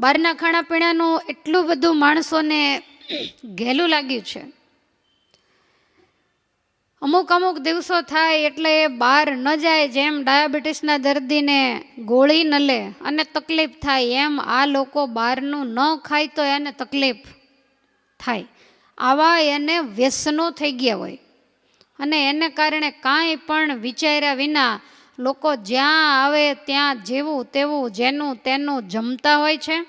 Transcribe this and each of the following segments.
બહારના ખાણાપીણાનું એટલું બધું માણસોને ઘેલું લાગ્યું છે. અમુક અમુક દિવસો થાય એટલે એ બહાર ન જાય જેમ ડાયાબિટીસના દર્દીને ગોળી ન લે અને તકલીફ થાય એમ આ લોકો બહારનું ન ખાય તો એને તકલીફ થાય. આવા એને વ્યસનો થઈ ગયા હોય. અને એને કારણે કાંઈ પણ વિચાર્યા વિના લોકો જ્યાં આવે ત્યાં જેવું, તેવું, જેનું, તેનું જમતા હોય છે.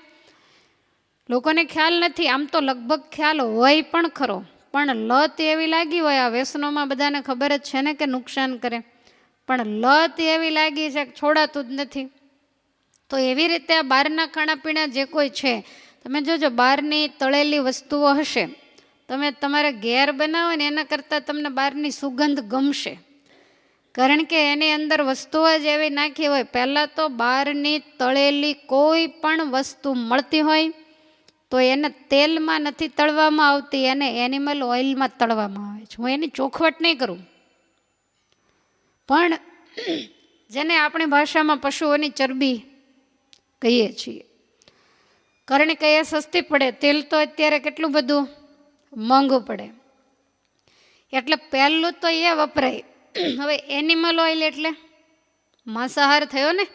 લોકોને ખ્યાલ નથી, આમ તો લગભગ ખ્યાલ હોય પણ ખરો. પણ લત એવી લાગી હોય, આ વ્યસનોમાં બધાને ખબર જ છે ને કે નુકસાન કરે. પણ લત એવી લાગી છે છોડાતું જ નથી. તો એવી રીતે આ બહારના ખાણાપીણા જે કોઈ છે, તમે જોજો, બહારની તળેલી વસ્તુઓ હશે. તમે તમારે ઘેર બનાવો ને એના કરતાં તમને બહારની સુગંધ ગમશે. કારણ કે એની અંદર વસ્તુઓ જ એવી નાખી હોય. પહેલાં તો બહારની તળેલી કોઈ પણ વસ્તુ મળતી હોય તો એને તેલમાં નથી તળવામાં આવતી, એને એનિમલ ઓઇલમાં તળવામાં આવે છે. હું એની ચોખવટ નહીં કરું. પણ જેને આપણી ભાષામાં પશુઓની ચરબી કહીએ છીએ, કારણ કે એ સસ્તી પડે. તેલ તો અત્યારે કેટલું બધું મોંઘું પડે. એટલે પહેલું તો એ વપરાય. હવે એનિમલ ઓઇલ એટલે માંસાહાર થયો ને?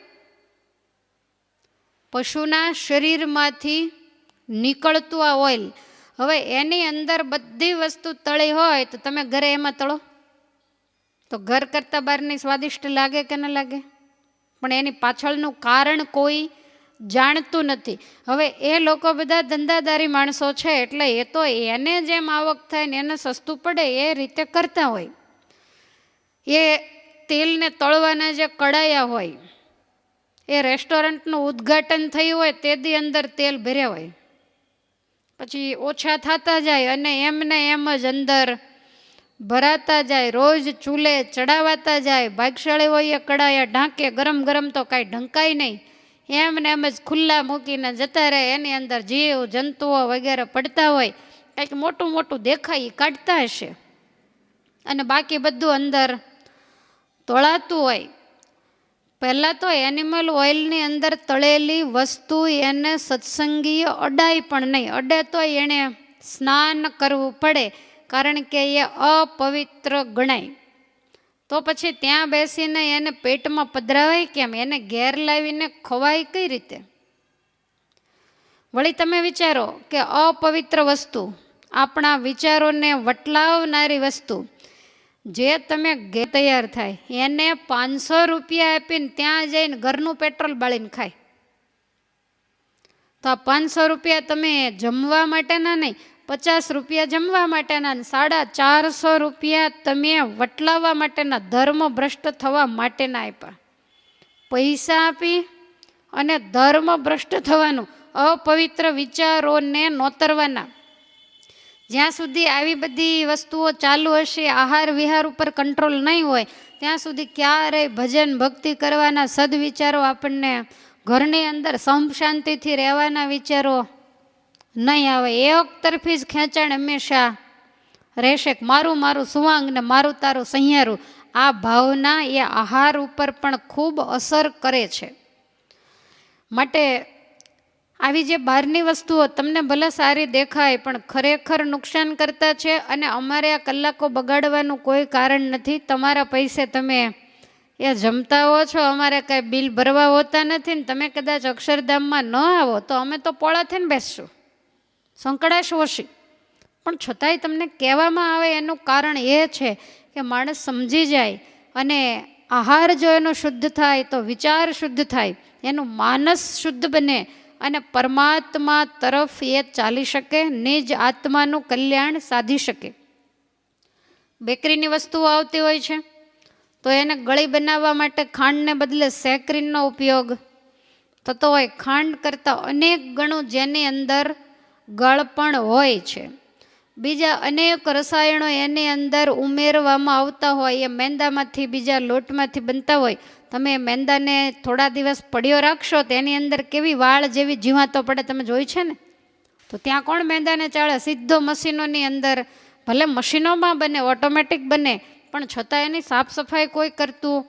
પશુના શરીરમાંથી નીકળતું આ ઓઇલ હવે એની અંદર બધી વસ્તુ તળી હોય તો તમે ઘરે એમાં તળો. તો ઘર કરતાં બહારની સ્વાદિષ્ટ લાગે કે ન લાગે? પણ એની પાછળનું કારણ કોઈ જાણતું નથી. હવે એ લોકો બધા ધંધાદારી માણસો છે એટલે એ તો એને જેમ આવક થાય ને એને સસ્તું પડે એ રીતે કરતા હોય. એ તેલને તળવાના જે કડાયા હોય, એ રેસ્ટોરન્ટનું ઉદ્ઘાટન થયું હોય તે દી અંદર તેલ ભર્યા હોય. પછી ઓછા થતા જાય અને એમને એમ જ અંદર ભરાતા જાય, રોજ ચૂલે ચડાવાતા જાય, ભાગશાળી હોય કડાયા ઢાંકે ગરમ ગરમ તો કાંઈ ઢંકાય નહીં. એમને એમ જ ખુલ્લા મૂકીને જતા રહે, એની અંદર જીવ, જંતુઓ વગેરે પડતા હોય, કંઈક મોટું મોટું દેખાય એ કાઢતા હશે. અને બાકી બધું અંદર તોળાતું હોય. પહેલાં તો એનિમલ ઓઇલની અંદર તળેલી વસ્તુ એને સત્સંગીય અડાય પણ નહીં. અડે તો એણે સ્નાન કરવું પડે, કારણ કે એ અપવિત્ર ગણાય. તો પછી ત્યાં બેસીને એને પેટમાં પધરાવાય કેમ? એને ઘેર લાવીને ખવાય કઈ રીતે? વળી તમે વિચારો કે અપવિત્ર વસ્તુ, આપણા વિચારોને વટલાવનારી વસ્તુ જે તમે ઘે તૈયાર થાય, એને પાંચસો રૂપિયા આપીને ત્યાં જઈને ઘરનું પેટ્રોલ બાળીને ખાય. તો આ પાંચસો રૂપિયા તમે જમવા માટેના નહીં, પચાસ રૂપિયા જમવા માટેના સાડા ચારસો રૂપિયા તમે વટલાવવા માટેના ધર્મ ભ્રષ્ટ થવા માટેના આપ્યા. પૈસા આપી અને ધર્મ ભ્રષ્ટ થવાનું, અપવિત્ર વિચારોને નોતરવાના. જ્યાં સુધી આવી બધી વસ્તુઓ ચાલુ હશે, આહાર વિહાર ઉપર કંટ્રોલ નહીં હોય, ત્યાં સુધી ક્યારેય ભજન ભક્તિ કરવાના સદવિચારો આપણને ઘરની અંદર સમ શાંતિથી રહેવાના વિચારો નહીં આવે. એક તરફી જ ખેંચાણ હંમેશા રહેશે મારું મારું સુવાંગ ને મારું તારું સહિયારું આ ભાવના એ આહાર ઉપર પણ ખૂબ અસર કરે છે. માટે આવી જે બહારની વસ્તુઓ તમને ભલે સારી દેખાય, પણ ખરેખર નુકસાન કરતા છે અને અમારે આ કલાકો બગાડવાનું કોઈ કારણ નથી. તમારા પૈસે તમે એ જમતા હો છો, અમારે કાંઈ બિલ ભરવા હોતા નથી ને તમે કદાચ અક્ષરધામમાં ન આવો, તો અમે તો પોળા થઈને બેસશું. સંકળાશ ઓછી. પણ છતાંય તમને કહેવામાં આવે એનું કારણ એ છે કે માણસ સમજી જાય અને આહાર જો એનો શુદ્ધ થાય, તો વિચાર શુદ્ધ થાય, એનું માનસ શુદ્ધ બને અને પરમાત્મા તરફ એ ચાલી શકે નિજ આત્માનું કલ્યાણ સાધી શકે. બેકરીની વસ્તુઓ આવતી હોય છે, તો એને ગળી બનાવવા માટે ખાંડને બદલે સેકરીનનો ઉપયોગ થતો હોય. ખાંડ કરતાં અનેક ગણું જેની અંદર ગળપણ હોય છે. બીજા અનેક રસાયણો એની અંદર ઉમેરવામાં આવતા હોય, એ મેંદામાંથી બીજા લોટમાંથી બનતા હોય તમે મેંદાને થોડા દિવસ પડ્યો રાખશો તો એની અંદર કેવી વાળ જેવી જીવાતો પડે તમે જોઈ છે ને? તો ત્યાં કોણ મેંદાને ચાળે? સીધો મશીનોની અંદર, ભલે મશીનોમાં બને, ઓટોમેટિક બને, પણ છતાં એની સાફ સફાઈ કોઈ કરતું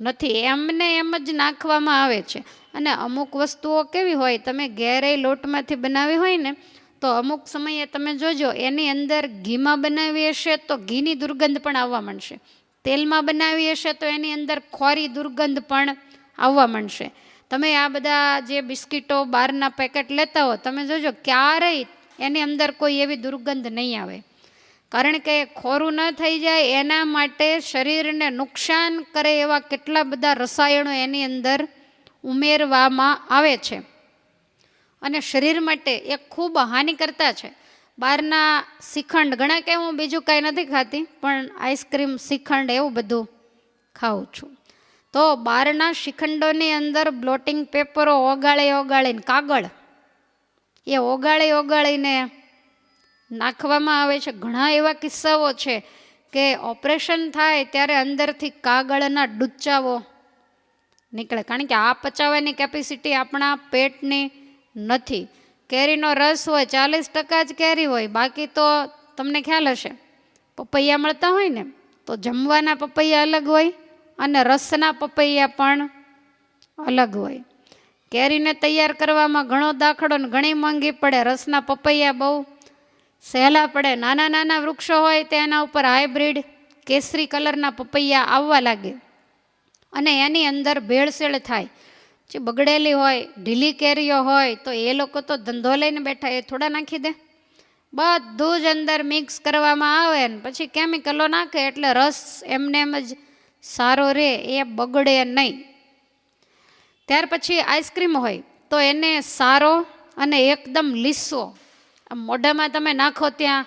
નથી. એમને એમ જ નાખવામાં આવે છે. અને અમુક વસ્તુઓ કેવી હોય, તમે ઘેરે લોટમાંથી બનાવી હોય ને, તો અમુક સમયે તમે જોજો, એની અંદર ઘીમાં બનાવી હશે તો ઘીની દુર્ગંધ પણ આવવા માંડશે. તેલમાં બનાવી હશે તો એની અંદર ખોરી દુર્ગંધ પણ આવવા માંડશે. તમે આ બધા જે બિસ્કીટો બહારના પેકેટ લેતા હો, તમે જોજો ક્યારેય એની અંદર કોઈ એવી દુર્ગંધ નહીં આવે. કારણ કે ખોરું ન થઈ જાય એના માટે શરીરને નુકસાન કરે એવા કેટલા બધા રસાયણો એની અંદર ઉમેરવામાં આવે છે. અને શરીર માટે એ ખૂબ હાનિકર્તા છે. બહારના શ્રીખંડ ઘણા કે હું બીજું કાંઈ નથી ખાતી, પણ આઈસ્ક્રીમ શ્રીખંડ એવું બધું ખાઉં છું. તો બહારના શ્રીખંડોની અંદર બ્લોટિંગ પેપરો ઓગાળી ઓગાળીને કાગળ, એ ઓગાળી ઓગાળીને નાખવામાં આવે છે. ઘણા એવા કિસ્સાઓ છે કે ઓપરેશન થાય ત્યારે અંદરથી કાગળના ડૂચાઓ નીકળે. કારણ કે આ પચાવવાની કેપેસિટી આપણા પેટની નથી. કેરીનો રસ હોય, ચાલીસ ટકા જ કેરી હોય, બાકી તો તમને ખ્યાલ હશે, પપૈયા મળતા હોય ને, તો જમવાના પપૈયા અલગ હોય અને રસના પપૈયા પણ અલગ હોય. કેરીને તૈયાર કરવામાં ઘણો દાખલો ને ઘણી મોંઘી પડે, રસના પપૈયા બહુ સહેલા પડે. નાના નાના વૃક્ષો હોય તેના ઉપર હાઇબ્રિડ કેસરી કલરના પપૈયા આવવા લાગે અને એની અંદર ભેળસેળ થાય. જે બગડેલી હોય, ઢીલી કેરીઓ હોય, તો એ લોકો તો ધંધો લઈને બેઠા, એ થોડા નાખી દે. બધું જ અંદર મિક્સ કરવામાં આવે ને, પછી કેમિકલો નાખે એટલે રસ એમને એમ જ સારો રહે એ બગડે નહીં. ત્યાર પછી આઈસ્ક્રીમ હોય, તો એને સારો અને એકદમ લીસો. આમ મોઢામાં તમે નાખો ત્યાં,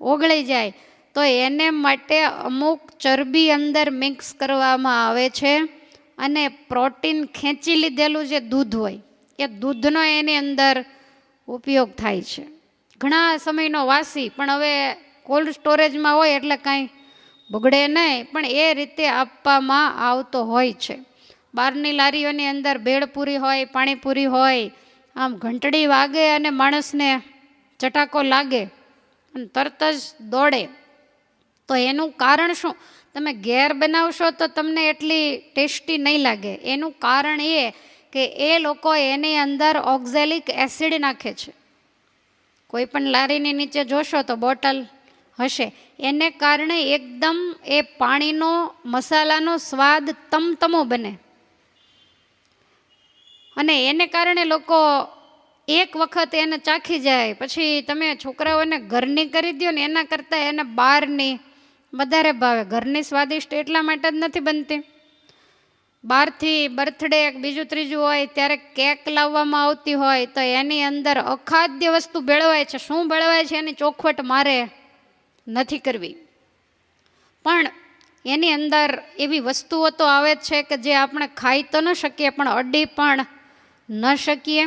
ઓગળી જાય. તો એને માટે અમુક ચરબી અંદર મિક્સ કરવામાં આવે છે. અને પ્રોટીન ખેંચી લીધેલું જે દૂધ હોય, એ દૂધનો એની અંદર ઉપયોગ થાય છે. ઘણા સમયનો વાસી, પણ હવે કોલ્ડ સ્ટોરેજમાં હોય એટલે કાંઈ બગડે નહીં, પણ એ રીતે આપવામાં આવતો હોય છે. બહારની લારીઓની અંદર ભેળપૂરી હોય, પાણીપુરી હોય, આમ ઘંટડી વાગે અને માણસને ચટાકો લાગે અને તરત જ દોડે. તો એનું કારણ શું? તમે ઘેર બનાવશો તો તમને એટલી ટેસ્ટી નહીં લાગે. એનું કારણ એ કે એ લોકો એની અંદર ઓક્ઝેલિક એસિડ નાખે છે. કોઈ પણ લારીની નીચે જોશો તો બોટલ હશે. એને કારણે એકદમ એ પાણીનો, મસાલાનો સ્વાદ તમતમો બને. અને એને કારણે લોકો એક વખત એને ચાખી જાય. પછી તમે છોકરાઓને ઘરની કરી દો ને એના કરતાં એને બહારની વધારે ભાવે. ઘરની સ્વાદિષ્ટ એટલા માટે જ નથી બનતી. બહારથી બર્થડે બીજું ત્રીજું હોય, ત્યારે કેક લાવવામાં આવતી હોય, તો એની અંદર અખાદ્ય વસ્તુ ભેળવાય છે. શું ભેળવાય છે? એની ચોખવટ મારે નથી કરવી. પણ એની અંદર એવી વસ્તુઓ તો આવે છે કે જે આપણે ખાઈ તો ન શકીએ, પણ અડી પણ ન શકીએ.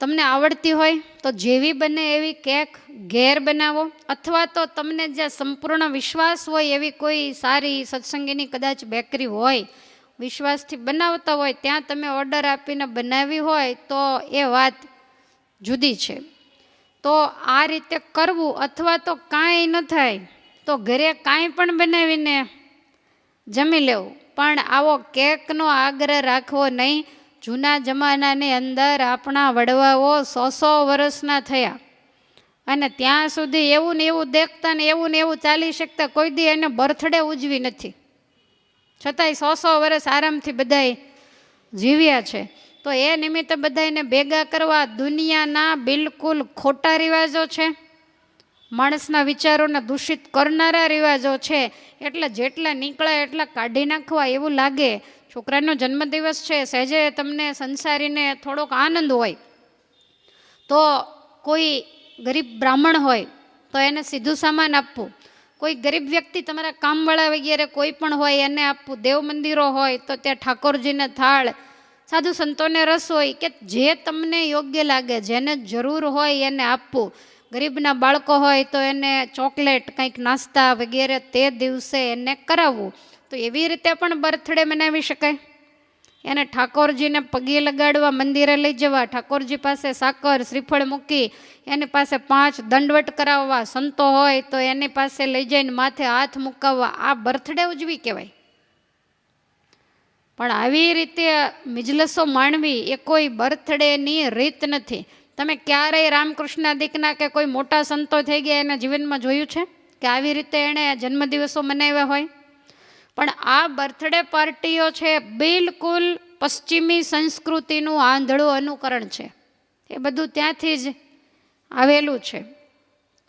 તમને આવડતી હોય તો જેવી બને એવી કેક ઘેર બનાવો અથવા તો તમને જ્યાં સંપૂર્ણ વિશ્વાસ હોય એવી કોઈ સારી સત્સંગીની કદાચ બેકરી હોય, વિશ્વાસથી બનાવતા હોય, ત્યાં તમે ઓર્ડર આપીને બનાવી હોય તો એ વાત જુદી છે. તો આ રીતે કરવું અથવા તો કાંઈ ન થાય તો ઘરે કાંઈ પણ બનાવીને જમી લેવું. પણ આવો કેકનો આગ્રહ રાખવો નહીં. જૂના જમાનાની અંદર આપણા વડવાઓ સો સો વર્ષના થયા. અને ત્યાં સુધી એવું ને એવું દેખતા ને એવું ને એવું ચાલી શકતા કોઈ દી એને બર્થડે ઉજવી નથી. છતાંય સો સો વર્ષ આરામથી બધાય જીવ્યા છે. તો એ નિમિત્તે બધાને ભેગા કરવા દુનિયાના બિલકુલ ખોટા રિવાજો છે. માણસના વિચારોને દૂષિત કરનારા રિવાજો છે. એટલે જેટલા નીકળે એટલા કાઢી નાખવા એવું લાગે. છોકરાનો જન્મદિવસ છે, સહેજે તમને સંસારીને થોડોક આનંદ હોય. તો કોઈ ગરીબ બ્રાહ્મણ હોય, તો એને સીધું સામાન આપવું. કોઈ ગરીબ વ્યક્તિ તમારા કામવાળા વગેરે કોઈ પણ હોય, એને આપવું. દેવ મંદિરો હોય, તો ત્યાં ઠાકોરજીને થાળ, સાધુ સંતોને રસ હોય, કે જે તમને યોગ્ય લાગે, જેને જરૂર હોય એને આપવું. ગરીબના બાળકો હોય, તો એને ચોકલેટ, કંઈક નાસ્તા વગેરે તે દિવસે એને કરાવવું. તો એવી રીતે પણ બર્થડે મનાવી શકાય. એને ઠાકોરજીને પગે લગાડવા મંદિરે લઈ જવા, ઠાકોરજી પાસે સાકર, શ્રીફળ મૂકી, એની પાસે પાંચ દંડવટ કરાવવા સંતો હોય તો એની પાસે લઈ જઈને માથે હાથ મુકાવવા, આ બર્થડે ઉજવી કહેવાય. પણ આવી રીતે મિજલસો માણવી એ કોઈ બર્થડેની રીત નથી. તમે ક્યારેય રામકૃષ્ણ દીકના કે કોઈ મોટા સંતો થઈ ગયા એના જીવનમાં જોયું છે? કે આવી રીતે એણે જન્મદિવસો મનાવ્યા હોય? પણ આ બર્થડે પાર્ટીઓ છે બિલકુલ પશ્ચિમી સંસ્કૃતિનું આંધળું અનુકરણ છે. એ બધું ત્યાંથી જ આવેલું છે.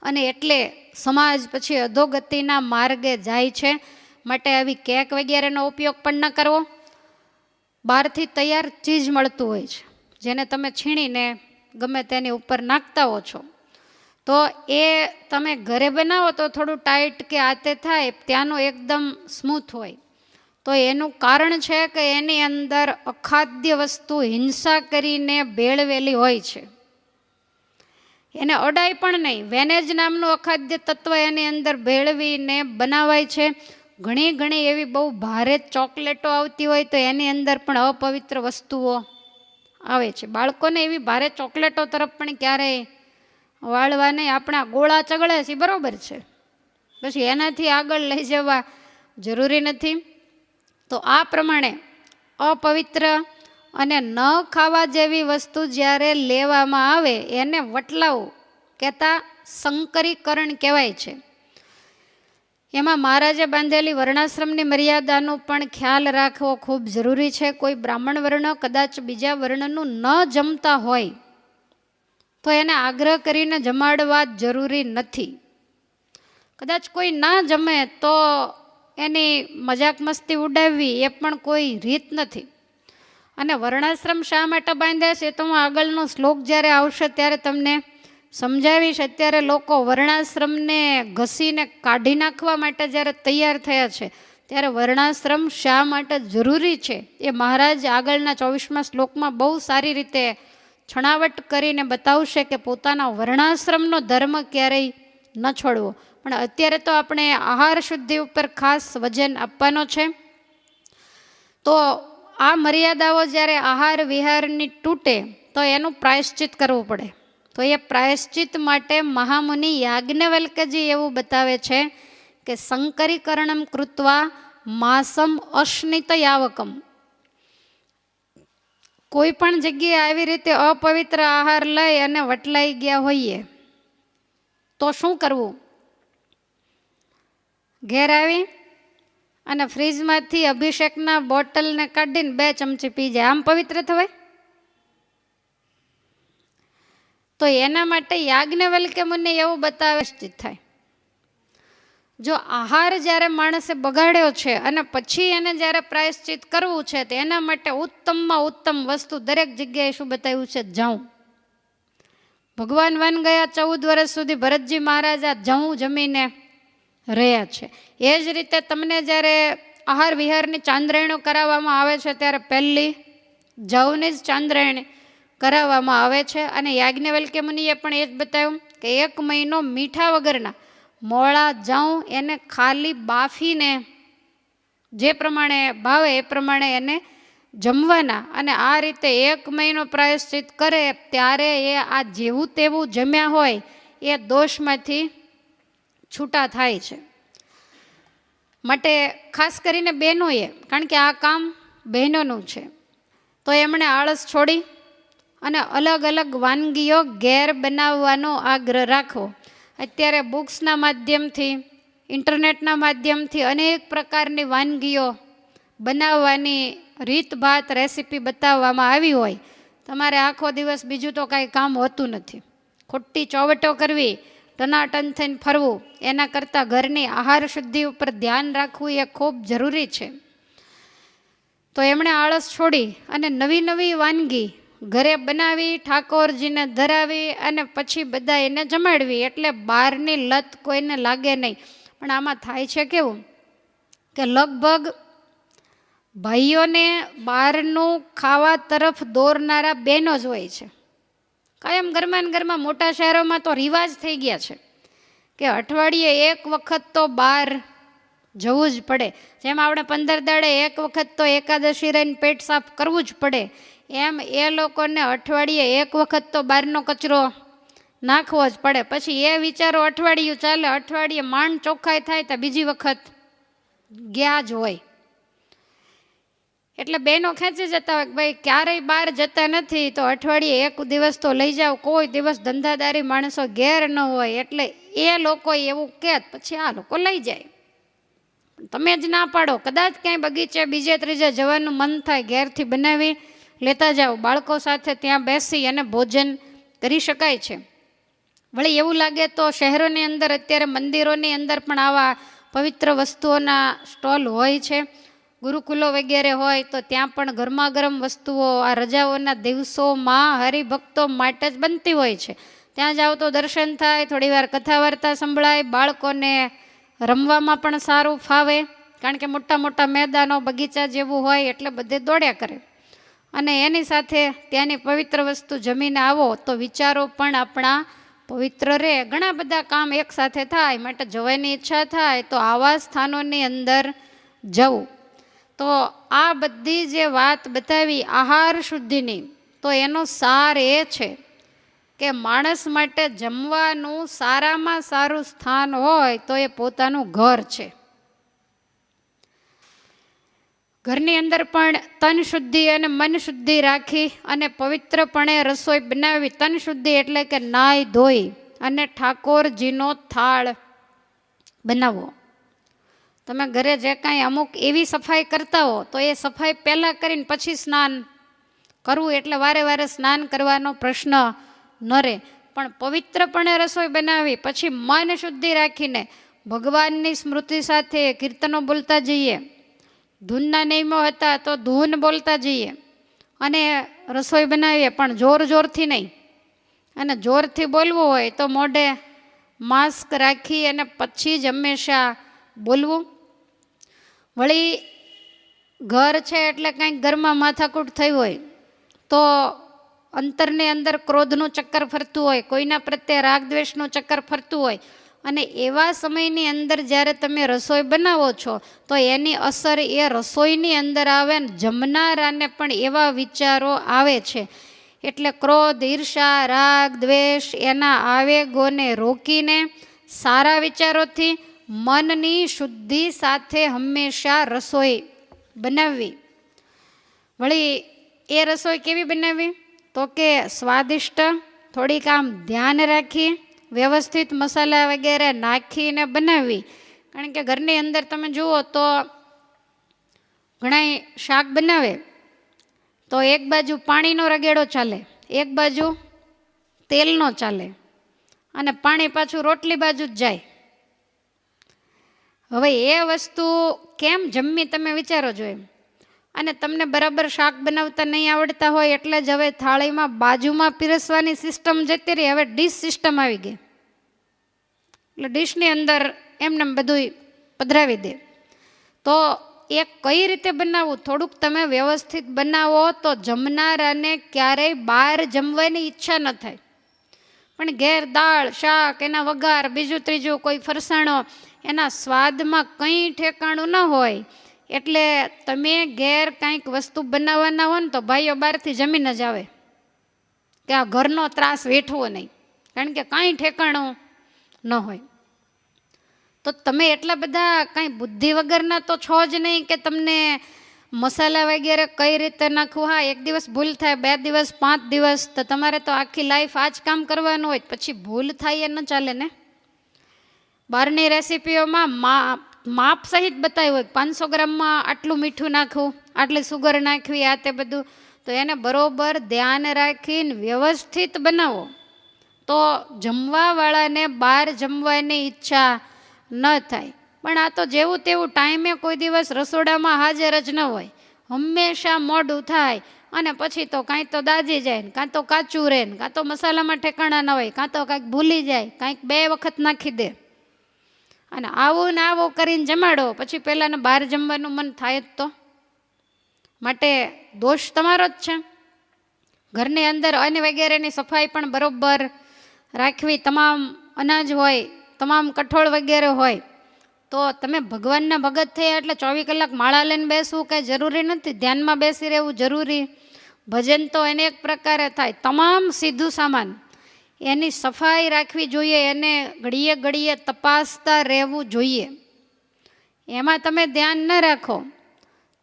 અને એટલે સમાજ પછી અધોગતિના માર્ગે જાય છે. માટે આવી કેક વગેરેનો ઉપયોગ પણ ન કરવો. બહારથી તૈયાર ચીજ મળતું હોય છે. જેને તમે છીણીને ગમે તેની ઉપર નાખતા હો છો. તો એ તમે ઘરે બનાવો તો થોડું ટાઈટ કે આતે થાય, ત્યાંનું એકદમ સ્મૂથ હોય. તો એનું કારણ છે કે એની અંદર અખાદ્ય વસ્તુ હિંસા કરીને ભેળવેલી હોય છે. એને અડાય પણ નહીં. વેનેજ નામનું અખાદ્ય તત્વ એની અંદર ભેળવીને બનાવાય છે. ઘણી ઘણી એવી બહુ ભારે ચોકલેટો આવતી હોય તો એની અંદર પણ અપવિત્ર વસ્તુઓ આવે છે. બાળકોને એવી ભારે ચોકલેટો તરફ પણ ક્યારેય વાળવા નહીં આપણા ગોળા ચગળે છે, બરાબર છે. પછી એનાથી આગળ લઈ જવા જરૂરી નથી. તો આ પ્રમાણે અપવિત્ર અને ન ખાવા જેવી વસ્તુ જ્યારે લેવામાં આવે, એને વટલાવું કહેતા સંકરીકરણ કહેવાય છે. એમાં મહારાજે બાંધેલી વર્ણાશ્રમની મર્યાદાનો પણ ખ્યાલ રાખવો ખૂબ જરૂરી છે. કોઈ બ્રાહ્મણ વર્ણ કદાચ બીજા વર્ણનું ન જમતા હોય તો એને આગ્રહ કરીને જમાડવા જરૂરી નથી. કદાચ કોઈ ના જમે તો એની મજાક મસ્તી ઉડાવવી એ પણ કોઈ રીત નથી. અને વર્ણાશ્રમ શા માટે બાંધ્યા છે તો હું આગળનો શ્લોક જ્યારે આવશે ત્યારે તમને સમજાવીશ. અત્યારે લોકો વર્ણાશ્રમને ઘસીને કાઢી નાખવા માટે જ્યારે તૈયાર થયા છે, ત્યારે વર્ણાશ્રમ શા માટે જરૂરી છે એ મહારાજ આગળના ચોવીસમાં શ્લોકમાં બહુ સારી રીતે છણાવટ કરીને બતાવશે કે પોતાના વર્ણાશ્રમનો ધર્મ ક્યારેય ન છોડવો. પણ અત્યારે તો આપણે આહાર શુદ્ધિ ઉપર ખાસ વજન આપવાનો છે. તો આ મર્યાદાઓ જ્યારે આહાર વિહારની તૂટે, તો એનું પ્રાયશ્ચિત કરવું પડે. તો એ પ્રાયશ્ચિત માટે મહામુનિ યાજ્ઞવલ્કજી એવું બતાવે છે કે સંકરીકરણમ કૃત્વા માસમ અશ્નિત યાવકમ. કોઈ પણ જગ્યાએ આવી રીતે અપવિત્ર આહાર લઈ અને વટલાઈ ગયા હોઈએ, તો શું કરવું? ઘેર આવી અને ફ્રીજમાંથી અભિષેકના બોટલને કાઢીને બે ચમચી પી જાય. આમ પવિત્ર થવાય? તો એના માટે યાજ્ઞવલ્કે મને એવું બતાવે થાય. જો આહાર જ્યારે માણસે બગાડ્યો છે અને પછી એને જ્યારે પ્રાયશ્ચિત કરવું છે, તો એના માટે ઉત્તમમાં ઉત્તમ વસ્તુ દરેક જગ્યાએ શું બતાવ્યું છે? જવું ભગવાન વન ગયા ચૌદ વર્ષ સુધી ભરતજી મહારાજા જવું જમીને રહ્યા છે. એ જ રીતે તમને જ્યારે આહાર વિહારની ચાંદ્રાયણો કરાવવામાં આવે છે, ત્યારે પહેલી જવની જ ચાંદ્રયણી કરાવવામાં આવે છે. અને યાજ્ઞવલ્કે મુનિએ પણ એ જ બતાવ્યું કે એક મહિનો મીઠા વગરના મોળા જાઉં એને ખાલી બાફીને જે પ્રમાણે ભાવે એ પ્રમાણે એને જમવાના. અને આ રીતે એક મહિનો પ્રાયશ્ચિત કરે ત્યારે એ આ જેવું તેવું જમ્યા હોય એ દોષમાંથી છૂટા થાય છે. માટે ખાસ કરીને બહેનોએ, કારણ કે આ કામ બહેનોનું છે. તો એમણે આળસ છોડી અને અલગ અલગ વાનગીઓ ઘેર બનાવવાનો આગ્રહ રાખવો. અત્યારે બુક્સના માધ્યમથી, ઇન્ટરનેટના માધ્યમથી અનેક પ્રકારની વાનગીઓ બનાવવાની રીતભાત, રેસીપી બતાવવામાં આવી હોય. તમારે આખો દિવસ બીજું તો કાંઈ કામ હોતું નથી. ખોટી ચોવટો કરવી, ટનાટન થઈને ફરવું, એના કરતાં ઘરની આહાર શુદ્ધિ ઉપર ધ્યાન રાખવું એ ખૂબ જરૂરી છે. તો એમણે આળસ છોડી અને નવી નવી વાનગી ઘરે બનાવી, ઠાકોરજીને ધરાવી અને પછી બધા એને જમાડવી. એટલે બહારની લત કોઈને લાગે નહીં. પણ આમાં થાય છે કેવું કે લગભગ ભાઈઓને બહારનું ખાવા તરફ દોરનારા બહેનો જ હોય છે. કાયમ ઘરમાં ને ઘરમાં મોટા શહેરોમાં તો રિવાજ થઈ ગયા છે કે અઠવાડિયે એક વખત તો બહાર જવું જ પડે. જેમ આપણે પંદર દાડે એક વખત તો એકાદશી રહીને પેટ સાફ કરવું જ પડે. એમ એ લોકોને અઠવાડિયે એક વખત તો બહારનો કચરો નાખવો જ પડે. પછી એ વિચારો અઠવાડિયું ચાલે, અઠવાડિયે માંડ ચોખ્ખાઈ થાય તો બીજી વખત ગયા જ હોય. એટલે બહેનો ખેંચી જતા હોય કે ભાઈ ક્યારેય બહાર જતા નથી, તો અઠવાડિયે એક દિવસ તો લઈ જાઓ. કોઈ દિવસ ધંધાદારી માણસો ઘેર ન હોય, એટલે એ લોકો એવું કહે પછી આ લોકો લઈ જાય. તમે જ ના પાડો. કદાચ ક્યાંય બગીચે બીજે ત્રીજે જવાનું મન થાય ઘેરથી બનાવી લેતા જાઓ. બાળકો સાથે ત્યાં બેસી અને ભોજન કરી શકાય છે. વળી એવું લાગે તો શહેરોની અંદર, અત્યારે મંદિરોની અંદર પણ આવા પવિત્ર વસ્તુઓના સ્ટોલ હોય છે. ગુરુકુલો વગેરે હોય તો ત્યાં પણ ગરમા ગરમ વસ્તુઓ, આ રજાઓના દિવસોમાં હરિભક્તો માટે જ બનતી હોય છે. ત્યાં જાઓ તો દર્શન થાય થોડી વાર કથા વાર્તા સંભળાય, બાળકોને રમવામાં પણ સારું ફાવે. કારણ કે મોટા મોટા મેદાનો, બગીચા જેવું હોય એટલે બધે દોડ્યા કરે. અને એની સાથે ત્યાંની પવિત્ર વસ્તુ જમીને આવો તો વિચારો પણ આપણા પવિત્ર રહે. ઘણા બધા કામ એકસાથે થાય, માટે જવાની ઈચ્છા થાય તો આવા સ્થાનોની અંદર જવું. તો આ બધી જે વાત બતાવી આહાર શુદ્ધિની, તો એનો સાર એ છે કે માણસ માટે જમવાનું સારામાં સારું સ્થાન હોય તો એ પોતાનું ઘર છે. ઘરની અંદર પણ તન શુદ્ધિ અને મન શુદ્ધિ રાખી અને પવિત્રપણે રસોઈ બનાવી. તન શુદ્ધિ એટલે કે નાય ધોઈ અને ઠાકોરજીનો થાળ બનાવો તમે ઘરે જે કાંઈ અમુક એવી સફાઈ કરતા હો, તો એ સફાઈ પહેલાં કરીને પછી સ્નાન કરવું એટલે વારે વારે સ્નાન કરવાનો પ્રશ્ન ન રહે. પણ પવિત્રપણે રસોઈ બનાવી, પછી મન શુદ્ધિ રાખીને ભગવાનની સ્મૃતિ સાથે કીર્તનો બોલતા જઈએ. ધૂનના નિયમો હતા તો ધૂન બોલતા જઈએ. અને રસોઈ બનાવીએ, પણ જોર જોરથી નહીં. અને જોરથી બોલવું હોય તો મોઢે માસ્ક રાખી અને પછી જ હંમેશા બોલવું. વળી ઘર છે એટલે કંઈક ઘરમાં માથાકૂટ થઈ હોય, તો અંતરની અંદર ક્રોધનું ચક્કર ફરતું હોય, કોઈના પ્રત્યે રાગ દ્વેષનું ચક્કર ફરતું હોય અને એવા સમયની અંદર જ્યારે તમે રસોઈ બનાવો છો, તો એની અસર એ રસોઈની અંદર આવે ને જમનારાને પણ એવા વિચારો આવે છે. એટલે ક્રોધ ઈર્ષા રાગ, દ્વેષ એના આવેગોને રોકીને સારા વિચારોથી મનની શુદ્ધિ સાથે હંમેશા રસોઈ બનાવવી. વળી, એ રસોઈ કેવી બનાવવી? તો કે સ્વાદિષ્ટ, થોડીક આમ ધ્યાન રાખી વ્યવસ્થિત મસાલા વગેરે નાખીને બનાવવી કારણ કે ઘરની અંદર તમે જુઓ તો ઘણા શાક બનાવે, તો એક બાજુ પાણીનો રગેડો ચાલે, એક બાજુ તેલનો ચાલે અને પાણી પાછું રોટલી બાજુ જ જાય. હવે એ વસ્તુ કેમ જમવી તમે વિચારો છો એમ? અને તમને બરાબર શાક બનાવતા નહીં આવડતા હોય એટલે જ હવે થાળીમાં બાજુમાં પીરસવાની સિસ્ટમ જતી રહી. હવે ડીશ સિસ્ટમ આવી ગઈ. એટલે ડીશની અંદર એમને બધું પધરાવી દે. તો એ કઈ રીતે બનાવવું? થોડુંક તમે વ્યવસ્થિત બનાવો તો જમનારાને ક્યારેય બહાર જમવાની ઈચ્છા ન થાય. પણ ઘેર દાળ, શાક, એના વઘાર, બીજું ત્રીજું કોઈ ફરસાણો, એના સ્વાદમાં કંઈ ઠેકાણું ન હોય એટલે તમે ઘેર કાંઈક વસ્તુ બનાવવાના હોય ને તો ભાઈઓ બહારથી જમીન જ આવે. કે આ ઘરનો ત્રાસ વેઠવો નહીં. કારણ કે કાંઈ ઠેકાણું ન હોય. તો તમે એટલા બધા કાંઈ બુદ્ધિ વગરના તો છો જ નહીં કે તમને મસાલા વગેરે કઈ રીતે નાખવું? હા, એક દિવસ ભૂલ થાય, બે દિવસ, પાંચ દિવસ, તો તમારે તો આખી લાઈફ આ જ કામ કરવાનું હોય. પછી ભૂલ થાય એ ન ચાલે ને? બહારની રેસીપીઓમાં મા માપ સહિત બતાવ્યું હોય પાંચસો ગ્રામમાં આટલું મીઠું નાખવું, આટલી સુગર નાખવી, આ તે બધું, તો એને બરોબર ધ્યાન રાખીને વ્યવસ્થિત બનાવો. તો જમવાવાળાને બહાર જમવાની ઈચ્છા ન થાય. પણ આ તો જેવું તેવું ટાઈમે કોઈ દિવસ રસોડામાં હાજર જ ન હોય. હંમેશા મોડું થાય અને પછી તો કાંઈ તો દાજી જાય ને કાં તો કાચું રહે ને કાં તો મસાલામાં ઠેકાણા ન હોય કાં તો કાંઈક ભૂલી જાય, કાંઈક બે વખત નાખી દે. અને આવો ને આવો કરીને જમાડો. પછી પહેલાંને બહાર જમવાનું મન થાય જ તો. માટે દોષ તમારો જ છે. ઘરની અંદર અન્ન વગેરેની સફાઈ પણ બરોબર રાખવી તમામ અનાજ હોય, તમામ કઠોળ વગેરે હોય, તો તમે ભગવાનના ભગત થયા એટલે ચોવીસ કલાક માળા લઈને બેસવું કાંઈ જરૂરી નથી. ધ્યાનમાં બેસી રહેવું જરૂરી. ભજન તો એને એક પ્રકારે થાય. તમામ સીધું સામાન. એની સફાઈ રાખવી જોઈએ, એને ઘડીએ ઘડીએ તપાસતા રહેવું જોઈએ. એમાં તમે ધ્યાન ન રાખો,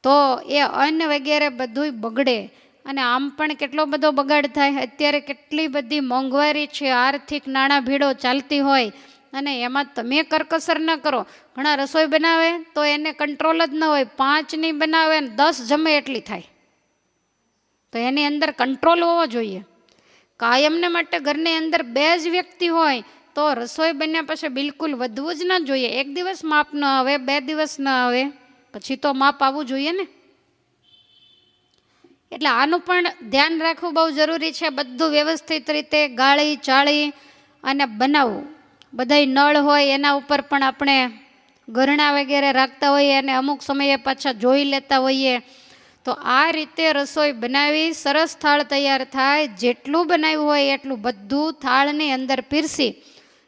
તો એ અન્ન વગેરે બધુંય બગડે. અને આમ પણ કેટલો બધો બગાડ થાય, અત્યારે કેટલી બધી મોંઘવારી છે, આર્થિક નાણાં ભીડો ચાલતી હોય, અને એમાં તમે કરકસર ન કરો. ઘણા રસોઈ બનાવે તો એને કંટ્રોલ જ ન હોય પાંચની બનાવે ને દસ જમે એટલી થાય. તો એની અંદર કંટ્રોલ હોવો જોઈએ. કાયમને માટે ઘરની અંદર બે જ વ્યક્તિ હોય, તો રસોઈ બન્યા પછી બિલકુલ વધવું જ ન જોઈએ. એક દિવસ માપ ન આવે, બે દિવસ ન આવે. પછી તો માપ આવવું જોઈએ ને. એટલે આનું પણ ધ્યાન રાખવું બહુ જરૂરી છે. બધું વ્યવસ્થિત રીતે ગાળી, ચાળી અને બનાવવું. બધાય નળ હોય, એના ઉપર પણ આપણે ગરણા વગેરે રાખતા હોઈએ અને અમુક સમયે પાછા જોઈ લેતા હોઈએ. તો આ રીતે રસોઈ બનાવી સરસ થાળ તૈયાર થાય. જેટલું બનાવ્યું હોય એટલું બધું થાળની અંદર પીરસી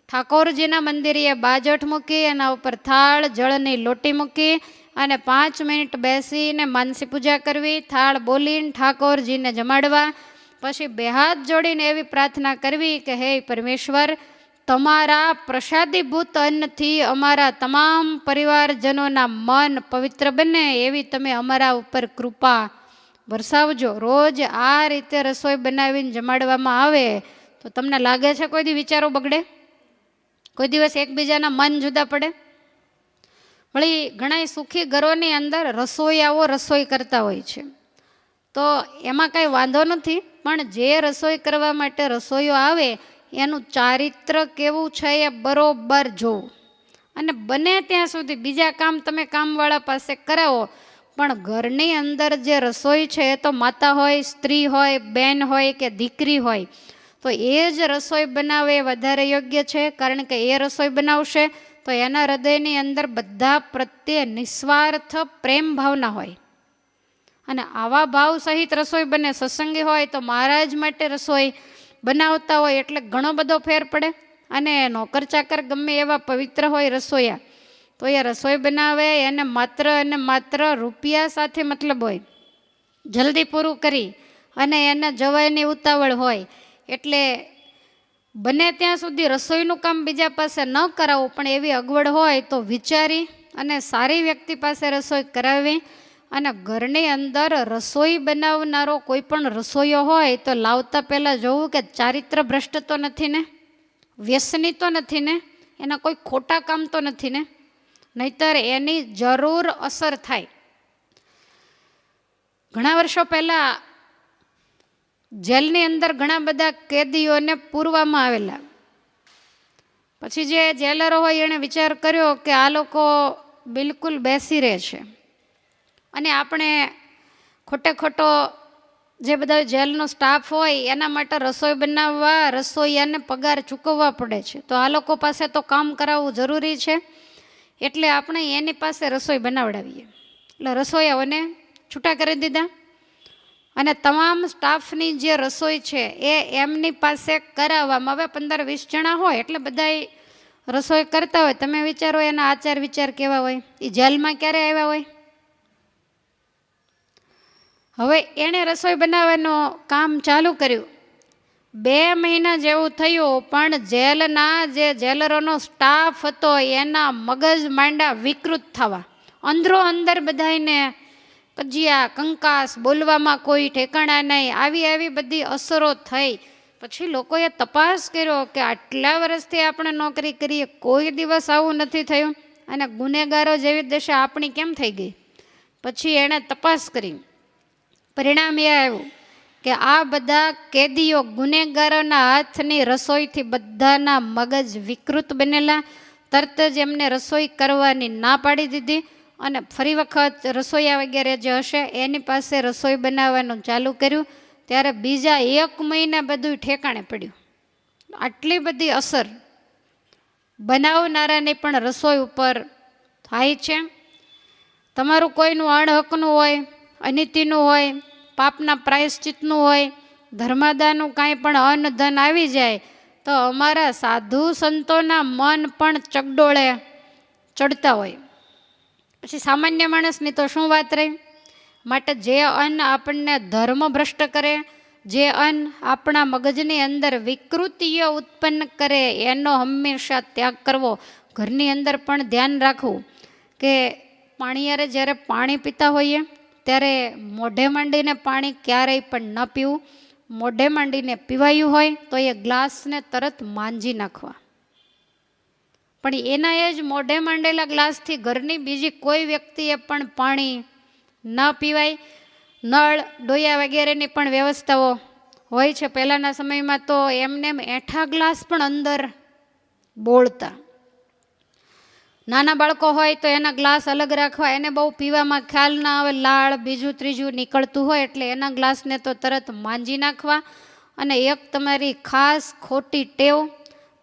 ઠાકોરજીના મંદિરે બાજટ મૂકી, એના ઉપર થાળ, જળની લોટી મૂકી અને પાંચ મિનિટ બેસીને માનસી પૂજા કરવી. થાળ બોલીને ઠાકોરજીને જમાડવા. પછી બે હાથ જોડીને એવી પ્રાર્થના કરવી કે, હે પરમેશ્વર તમારા પ્રસાદીભૂત અન્નથી અમારા તમામ પરિવારજનોના મન પવિત્ર બને એવી તમે અમારા ઉપર કૃપા વરસાવજો. રોજ આ રીતે રસોઈ બનાવીને જમાડવામાં આવે તો તમને લાગે છે કોઈ દી વિચારો બગડે? કોઈ દિવસ એકબીજાના મન જુદા પડે? વળી ઘણા સુખી ઘરોની અંદર રસોઈયાઓ રસોઈ કરતા હોય છે. તો એમાં કાંઈ વાંધો નથી, પણ જે રસોઈ કરવા માટે રસોઈઓ આવે એનું ચારિત્ર કેવું છે એ બરોબર જોવું. અને બને ત્યાં સુધી બીજા કામ તમે કામવાળા પાસે કરાવો, પણ ઘરની અંદર જે રસોઈ છે એ તો માતા હોય, સ્ત્રી હોય, બેન હોય કે દીકરી હોય, તો એ જ રસોઈ બનાવે એ વધારે યોગ્ય છે? કારણ કે એ રસોઈ બનાવશે તો એના હૃદયની અંદર બધા પ્રત્યે નિસ્વાર્થ પ્રેમ ભાવના હોય. અને આવા ભાવ સહિત રસોઈ બને, સત્સંગી હોય તો મહારાજ માટે રસોઈ બનાવતા હોય એટલે ઘણો બધો ફેર પડે. અને નોકર ચાકર ગમે એવા પવિત્ર હોય રસોઈયા તો એ રસોઈ બનાવે, એને માત્ર અને માત્ર રૂપિયા સાથે મતલબ હોય. જલ્દી પૂરું કરી અને એને જવાની ઉતાવળ હોય. એટલે બને ત્યાં સુધી રસોઈનું કામ બીજા પાસે ન કરાવવું પણ એવી અગવડ હોય તો વિચારી અને સારી વ્યક્તિ પાસે રસોઈ કરાવવી અને ઘરની અંદર રસોઈ બનાવનારો કોઈ પણ રસોઈયો હોય તો લાવતા પહેલાં જોવું કે ચારિત્ર ભ્રષ્ટ તો નથી ને? વ્યસની તો નથી ને? એના કોઈ ખોટા કામ તો નથી ને? નહીતર એની જરૂર અસર થાય. ઘણા વર્ષો પહેલાં જેલની અંદર ઘણા બધા કેદીઓને પૂરવામાં આવેલા. પછી જે જેલરો હોય એણે વિચાર કર્યો કે આ લોકો બિલકુલ બેસી રહે છે. અને આપણે ખોટે ખોટો જે બધા જેલનો સ્ટાફ હોય, એના માટે રસોઈ બનાવવા રસોઈયાને પગાર ચૂકવવા પડે છે. તો આ લોકો પાસે તો કામ કરાવવું જરૂરી છે. એટલે આપણે એની પાસે રસોઈ બનાવડાવીએ. એટલે રસોઈયાઓને છૂટા કરી દીધા. અને તમામ સ્ટાફની જે રસોઈ છે, એ એમની પાસે કરાવવામાં હવે પંદર વીસ જણા હોય, એટલે બધાએ રસોઈ કરતા હોય. તમે વિચારો એના આચાર વિચાર કેવા હોય? એ જેલમાં ક્યારે આવ્યા હોય? હવે એણે રસોઈ બનાવવાનું કામ ચાલુ કર્યું. બે મહિના જેવું થયું, પણ જેલના જે જેલરોનો સ્ટાફ હતો, એના મગજ માંડા વિકૃત થવા. અંદરો અંદર બધાને કજિયા, કંકાસ, બોલવામાં કોઈ ઠેકાણા નહીં. આવી આવી બધી અસરો થઈ. પછી લોકોએ તપાસ કર્યો કે આટલા વર્ષથી આપણે નોકરી કરીએ, કોઈ દિવસ આવું નથી થયું. અને ગુનેગારો જેવી દશા આપણી કેમ થઈ ગઈ? પછી એણે તપાસ કરી. પરિણામ એ આવ્યું કે આ બધા કેદીઓ ગુનેગારોના હાથની રસોઈથી બધાના મગજ વિકૃત બનેલા, તરત જ એમને રસોઈ કરવાની ના પાડી દીધી અને ફરી વખત રસોઈયા વગેરે જે હશે એની પાસે રસોઈ બનાવવાનું ચાલુ કર્યું. ત્યારે બીજા એક મહિના બધું ઠેકાણે પડ્યું. આટલી બધી અસર બનાવનારાની પણ રસોઈ ઉપર થાય છે. તમારું કોઈનું અણહકનું હોય, અનિતિનું હોય પાપના પ્રાયશ્ચિતનું હોય, ધર્માદાનું કાંઈ પણ અન્ન ધન આવી જાય, તો અમારા સાધુ સંતોના મન પણ ચગડોળે ચડતા હોય. પછી સામાન્ય માણસની તો શું વાત રહી? માટે જે અન્ન આપણને ધર્મ ભ્રષ્ટ કરે, જે અન્ન આપણા મગજની અંદર વિકૃતિઓ ઉત્પન્ન કરે, એનો હંમેશા ત્યાગ કરવો. ઘરની અંદર પણ ધ્યાન રાખવું કે પાણીયારે જ્યારે પાણી પીતા હોઈએ ત્યારે મોઢે માંડીને પાણી ક્યારેય પણ ન પીવું. મોઢે માંડીને પીવાયું હોય તો એ ગ્લાસને તરત માંજી નાખવા. પણ એના એ જ મોઢે માંડેલા ગ્લાસથી ઘરની બીજી કોઈ વ્યક્તિએ પણ પાણી ન પીવાય. નળ, ડોયા વગેરેની પણ વ્યવસ્થાઓ હોય છે. પહેલાંના સમયમાં તો એમને એમ એઠા ગ્લાસ પણ અંદર બોળતા. નાના બાળકો હોય તો એના ગ્લાસ અલગ રાખવા, એને બહુ પીવામાં ખ્યાલ ના આવે, લાળ, બીજું ત્રીજું નીકળતું હોય એટલે એના ગ્લાસને તો તરત માંજી નાખવા. અને એક તમારી ખાસ ખોટી ટેવ,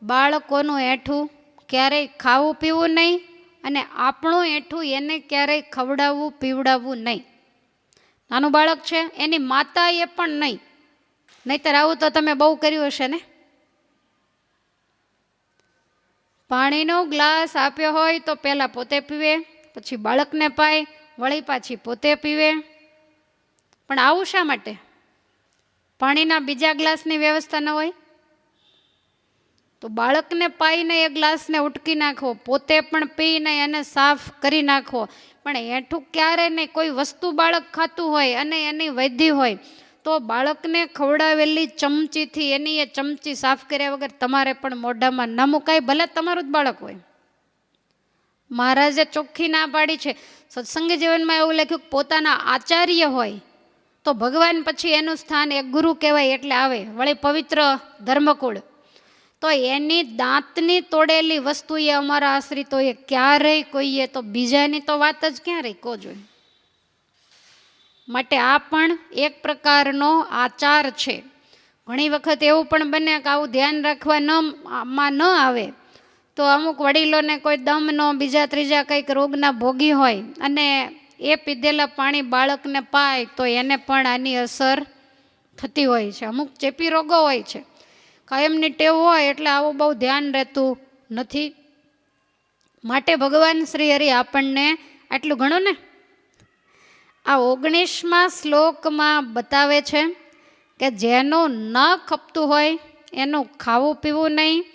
બાળકોનું એઠું ક્યારેય ખાવું પીવું નહીં અને આપણું એઠું એને ક્યારેય ખવડાવવું, પીવડાવવું નહીં. નાનું બાળક છે, એની માતા એ પણ નહીં. નહીતર આવું તો તમે બહુ કર્યું હશે ને? પાણીનો ગ્લાસ આપ્યો હોય તો પહેલાં પોતે પીવે, પછી બાળકને પાય, વળી પાછી પોતે પીવે. પણ આવું શા માટે? પાણીના બીજા ગ્લાસની વ્યવસ્થા ન હોય? તો બાળકને પાઈને એ ગ્લાસને ઉટકી નાખો, પોતે પણ પીને એને સાફ કરી નાખો. પણ હેઠું ક્યારે નહીં, કોઈ વસ્તુ બાળક ખાતું હોય અને એની વૈધી હોય તો બાળકને ખવડાવેલી ચમચીથી એની એ ચમચી સાફ કર્યા વગર તમારે પણ મોઢામાં ન મુકાય, ભલે તમારું જ બાળક હોય. મહારાજે ચોખ્ખી ના પાડી છે. સત્સંગી જીવનમાં એવું લખ્યું કે પોતાના આચાર્ય હોય તો ભગવાન પછી એનું સ્થાન એક ગુરુ કહેવાય એટલે આવે, વળી પવિત્ર ધર્મકુળ. તો એની દાંતની તોડેલી વસ્તુ એ અમારા આશ્રિતોએ ક્યારેય કોઈએ તો બીજાની તો વાત જ ક્યાં રહી કહો જોઈએ માટે આ પણ એક પ્રકારનો આચાર છે. ઘણી વખત એવું પણ બને કે આવું ધ્યાન રાખવા ન માં ન આવે, તો અમુક વડીલોને કોઈ દમનો, બીજા ત્રીજા કંઈક રોગના ભોગી હોય અને એ પીધેલા પાણી બાળકને પાય, તો એને પણ આની અસર થતી હોય છે. અમુક ચેપી રોગો હોય છે. કાયમની ટેવ હોય એટલે આવું બહુ ધ્યાન રહેતું નથી. માટે ભગવાન શ્રી હરિ આપણને આટલું ઘણું ને? આ ઓગણીસમાં શ્લોકમાં બતાવે છે કે જેનું ન ખપતું હોય એનું ખાવું પીવું નહીં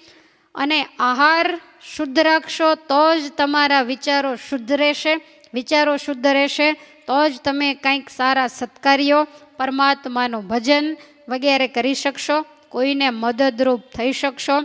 અને આહાર શુદ્ધ રાખશો તો જ તમારા વિચારો શુદ્ધ રહેશે. વિચારો શુદ્ધ રહેશે તો જ તમે કંઈક સારા સત્કાર્યો, પરમાત્માનું ભજન વગેરે કરી શકશો, કોઈને મદદરૂપ થઈ શકશો.